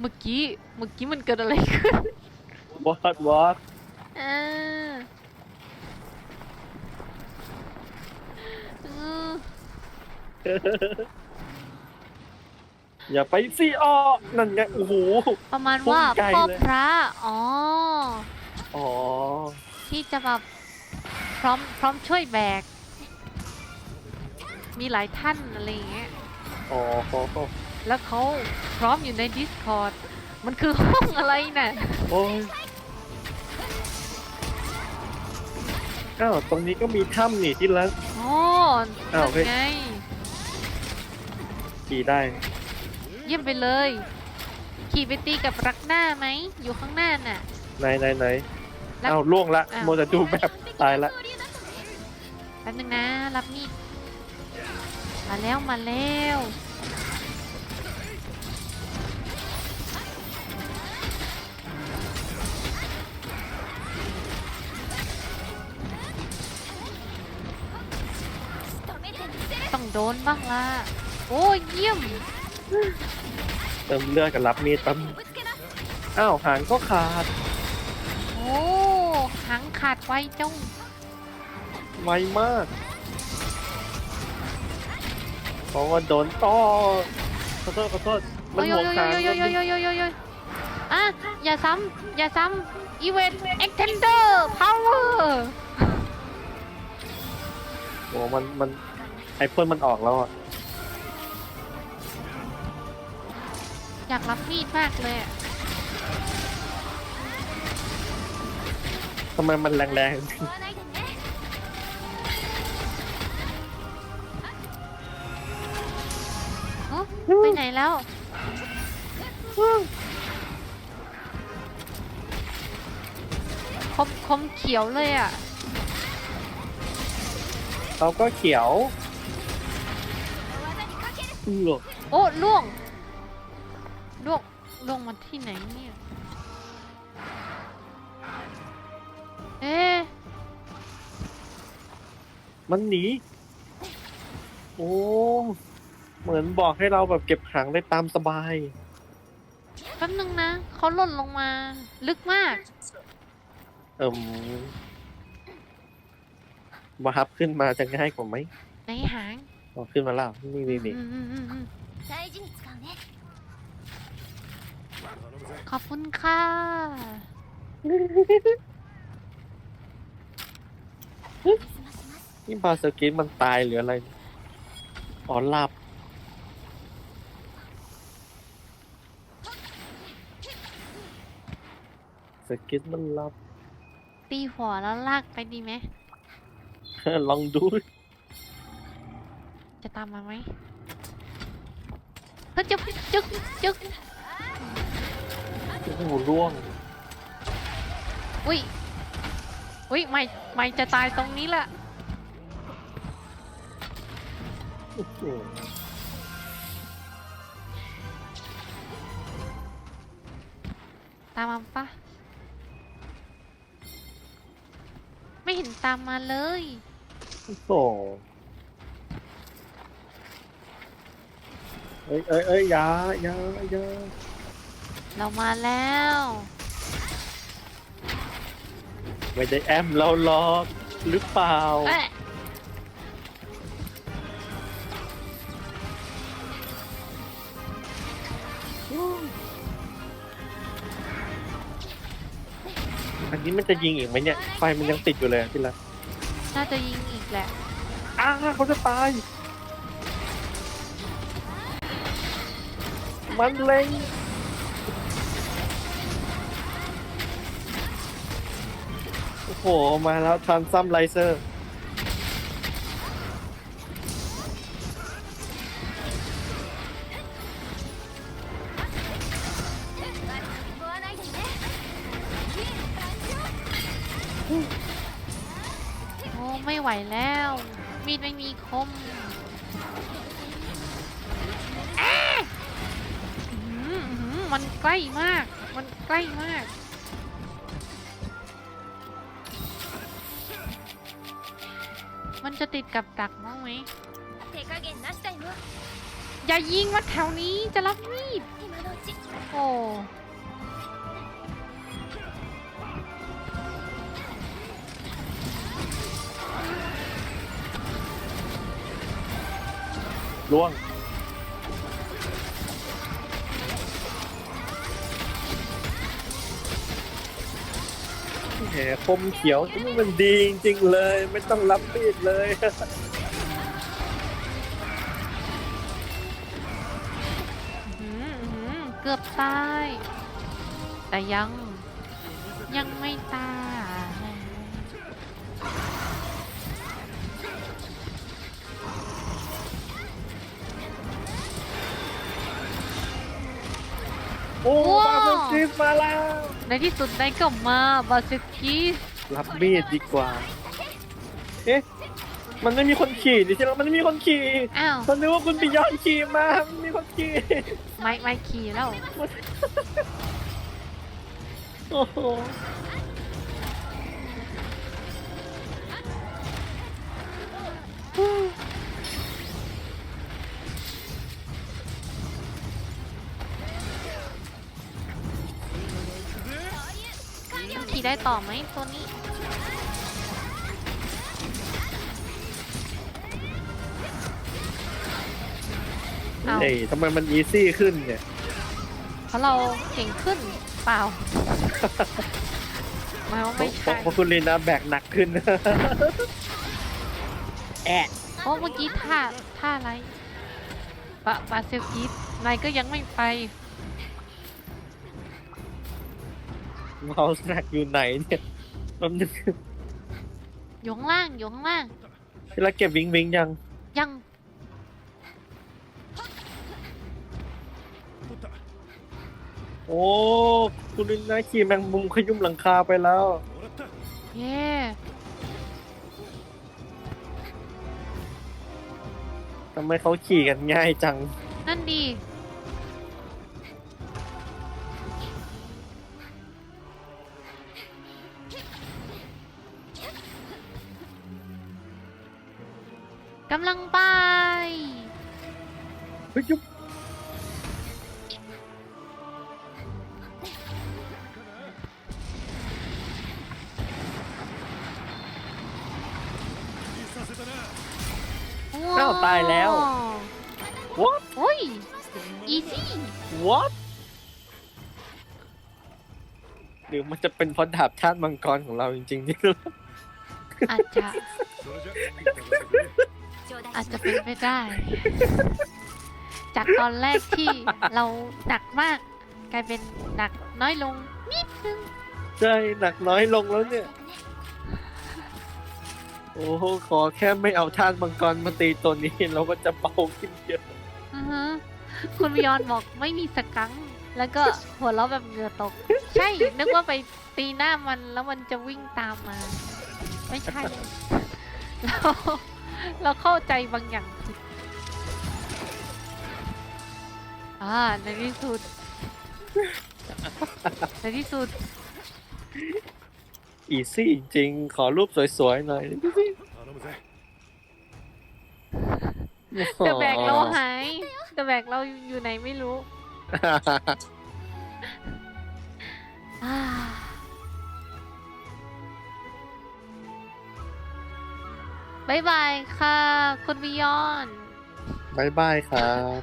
เมื่อกี้ เมื่อกี้มันเกิดอะไรขึ้นบอสบอสอ่าอืมอย่าไปสิอ้อนั่นไงโอ้โห ประมาณว่าพุ่งไกลพ่อเลย พระ อ๋อ อ๋อที่จะแบบพร้อมพร้อมช่วยแบก มีหลายท่านอะไรอย่างเงี้ย อ๋อ แล้วเขาพร้อมอยู่ใน Discord มันคือห้องอะไรน่ะ โอ้ยอ้าวตรงนี้ก็มีถ้ำนี่ที่รัก อ๋ออ้าวเฮ้ยไง ขี่ได้ เยี่ยมไปเลย ขี่ไปตีกับรักหน้าไหม อยู่ข้างหน้าน่ะ ไหนไหนไหนแล้วอ้าวล่วงละอ้าว โมจะดูแบบตายละ แป๊บนึงนะ รับมีดมาแล้วมาแล้ว ต้องโดนบ้างละโอ้ยเยี่ยมเติมเลือดกับรับมีดแปั๊มอ้าวหางก็ขาดโอ้หังขาดไวจ้งไวมากเพราะว่าโดนต่อขอโทษขอโทษมันโอ้ยหัโอ้วยโอ้ขางยโอ้ยโอ้ยโอ้ยโอ้ยโอ้ยโอ้ยอะอย่าซ้ำอย่าซ้ำอีเวนต์เอ็กเทนเดอร์พาวเวอร์โอ้มันมัน ไอพ่นมันออกแล้วอะอยากรับมีดมากเลยอะทำไมมันแรงเอ้าไปไหนแล้ว คมคมเขียวเลยอะ ๆเขาก็เขียว เอือกโอ้ล่วงล่วงล่วงมาที่ไหนเนี่ยเอ๊ะมันหนี โอ้ เหมือนบอกให้เราแบบเก็บหางได้ตามสบาย แป๊บนึงนะเขาหล่นลงมา ลึกมาก เอิ่มวาร์ปขึ้นมาจะง่ายกว่าไหมในหาง อ๋อขึ้นมาแล้วนี่นี่นี่ อืมอืมอืมอืม 大事に使うね ขอบคุณค่ะ 済まします นี่บาสกินมันตายหรืออะไร อ๋อหลับ สกินมันหลับ ตีหัวแล้วลากไปดีไหม ลองดู จะตามมาไหมเฮ้ยจึ๊กจึ๊กจึ๊กโอ้โหร่วงอุ้ยอุ้ยไม่ไม่จะตายตรงนี้แหละโอ้โหตามมาปะไม่เห็นตามมาเลย โอ้โห เอ้ยเอ้ยเอ้ยอยาอยาอยาเรามาแล้วไม่ได้แอมเราหลอกหรือเปล่า เอ๊ะอันนี้มันจะยิงอีกไหมเนี่ย ไฟมันยังติดอยู่เลยอะที่ละน่าจะยิงอีกแหละ อ้าเขาจะตาย มันเล็งโอ้โห มาแล้วทันซ้ำไลเซอร์โอ้ไม่ไหวแล้ว มีดไม่มีคม มันใกล้มาก มันใกล้มากมันจะติดกับดักมั้งไหมอย่ายิงมาแถวนี้จะรับมีด โอ้ล่วง แหมคมเขียวนี่มันดีจริงๆเลย ไม่ต้องรับมีดเลยอื้อหือเกือบตาย แต่ยังยังไม่ตายโอ้บาสติสมาแล้ว ในที่สุดนายก็มาบาซิคิสรับมีดดีกว่า เอ๊ะ มันไม่มีคนขี่ดิใช่ไหมมันไม่มีคนขี่อ้าวฉันนึกว่าคุณปิยอนขี่มามันมีคนขี่ ไม่ไม่ขี่แล้ว โอ้โห ได้ต่อไหมตัวนี้ เอาเฮ้ยทำไมมันอีซี่ขึ้นเนี่ย เพราะเราเก่งขึ้นเปล่าหมายว่าไม่เพใช่ราะเพราะคุณลีนาแบกหนักขึ้น แอะเพราะเมื่อกี้ท่าท่าอะไรปะปาเซลกิสนายก็ยังไม่ไป เมาส์หนักอยู่ไหนเนี่ยแป๊บนึงอยู่ข้างล่างอยู่ข้างล่างแล้วเก็บวิงวิงยัง ยัง โอ้คุณลีนาขี่แมงมุมขยุ่มหลังคาไปแล้ว เย่ทำไมเขาขี่กันง่ายจัง นั่นดี กำลังไป เฮ้ยยุบอ้าวตายแล้ว what โอ้ย อีซี่ what หรือมันจะเป็นเพราะดาบชาติมังกรของเราจริงๆนี่อาจจะ頂戴 อาจจะเป็นไปได้ จากตอนแรกที่เราหนักมาก กลายเป็นหนักน้อยลงนิดนึงใช่หนักน้อยลงแล้วเนี่ย โอ้โหขอแค่ไม่เอาท่านบังกรมาตีตัวนี้เราก็จะเบาขึ้นเยอะอือฮะคุณวิยอนบอกไม่มีสกัง แล้วก็หัวเราแบบเหงื่อตก ใช่ นึกว่าไปตีหน้ามันแล้วมันจะวิ่งตามมา ไม่ใช่แล้ว เราเข้าใจบางอย่างผิดอ่าในที่สุด ในที่สุด อีซี่จริงๆขอรูปสวยๆหน่อยดูสิเดอะแบกเราหายเดอะแบกเราอยู่ไหนไม่รู้ บายบายค่ะ คุณวิยอน บายบายครับ